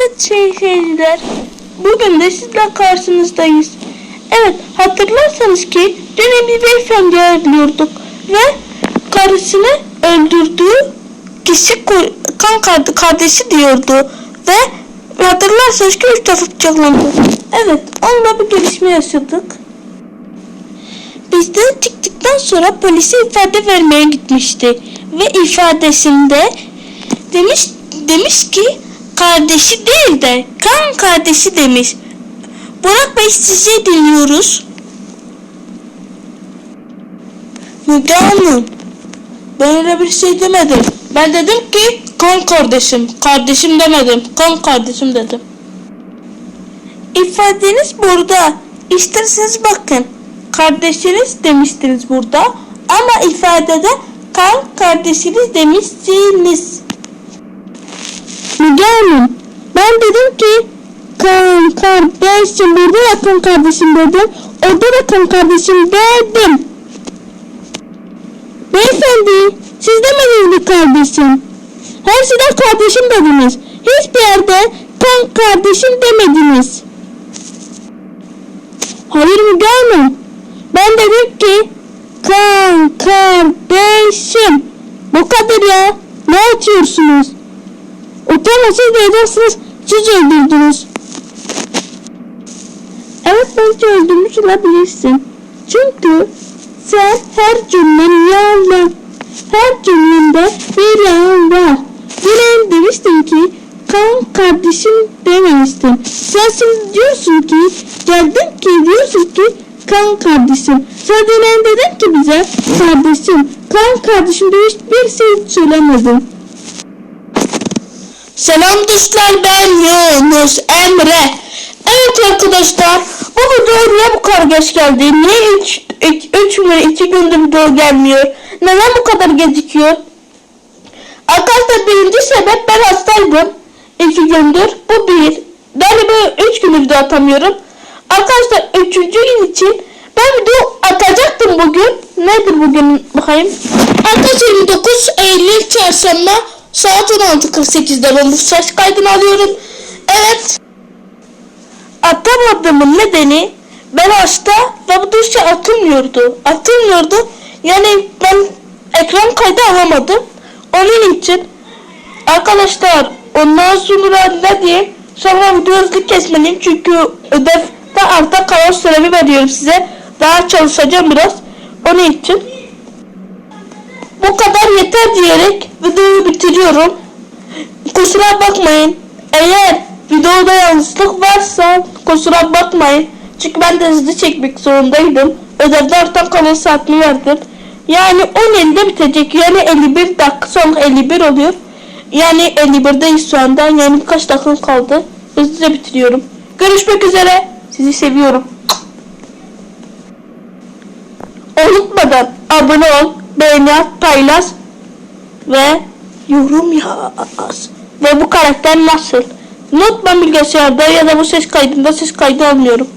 Evet şey seyirciler. Bugün de sizler karşınızdayız. Evet hatırlarsanız ki dün bir beyefendi arıyorduk ve karısını öldürdüğü kişi kan kard- kardeşi diyordu ve hatırlarsanız ki üç defa bıçaklandı. Evet onunla bir gelişme yaşadık. Bizden çıktıktan sonra polise ifade vermeye gitmişti ve ifadesinde demiş demiş ki kardeşi değil de kan kardeşi demiş. Burak Bey sizi dinliyoruz. Müge Hanım ben öyle bir şey demedim. Ben dedim ki kan kardeşim. Kardeşim demedim. Kan kardeşim dedim. İfadeniz burada. İsterseniz bakın. Kardeşiniz demiştiniz burada. Ama ifadede kan kardeşiniz demişsiniz. Müge Hanım, ben dedim ki kan kardeşim burada da kan kardeşim dedim. Orada da kan kardeşim dedim. Beyefendi, siz demediniz mi kardeşim? Her şeyden kardeşim dediniz. Hiçbir yerde kan kardeşim demediniz. Hayır Müge Hanım. Ben dedim ki kan kardeşim. Bu kadar ya. Ne açıyorsunuz? Utanmasız diyeceksiniz. Siz öldürdünüz. Evet belki öldürmüş olabilirsin. Çünkü sen her cümlen yalan. Her cümlende bir yalan var. Yine demiştin ki kan kardeşim dememiştin. Sen şimdi diyorsun ki geldin ki diyorsun ki kan kardeşim. Sen yine dedin ki bize kardeşim. Kan kardeşim diye hiçbir şey söylemedin. Selam dostlar ben Yunus Emre. Evet arkadaşlar bu video bu kadar geç geldi? Niye 3 3 ve 2 gündür video gelmiyor? Neden bu kadar gecikiyor? Arkadaşlar birinci sebep ben hastaydım. 2 gündür. Bu bir. Böyle 3 gündür video atamıyorum. Arkadaşlar 3. gün için ben video atacaktım bugün. Nedir bugün bakayım? Arkadaşlar 29 Eylül çarşamba saat 16.48'de ben bu ses kaydını alıyorum. Evet. Atamadığımın nedeni ben hasta ve bu dosya atılmıyordu. Atılmıyordu. Yani ben ekran kaydı alamadım. Onun için arkadaşlar ondan sonra ne diyeyim sonra video hızlı kesmeliyim çünkü ödevde arta kalan süremi veriyorum size. Daha çalışacağım biraz. Onun için bu kadar yeter diyerek videoyu bitiriyorum. Kusura bakmayın. Eğer videoda yanlışlık varsa kusura bakmayın. Çünkü ben de hızlı çekmek zorundaydım. Ödevde artan kalan saatimi verdim. Yani 10.50'de bitecek. Yani 51 dakika sonra 51 oluyor. Yani 51'deyiz şu anda. Yani kaç dakika kaldı. Hızlıca bitiriyorum. Görüşmek üzere. Sizi seviyorum. Unutmadan abone ol, beğeni at, paylaş ve yorum yaz. Ve bu karakter nasıl? Unutma bilgisayarda ya da bu ses kaydında ses kaydı almıyorum.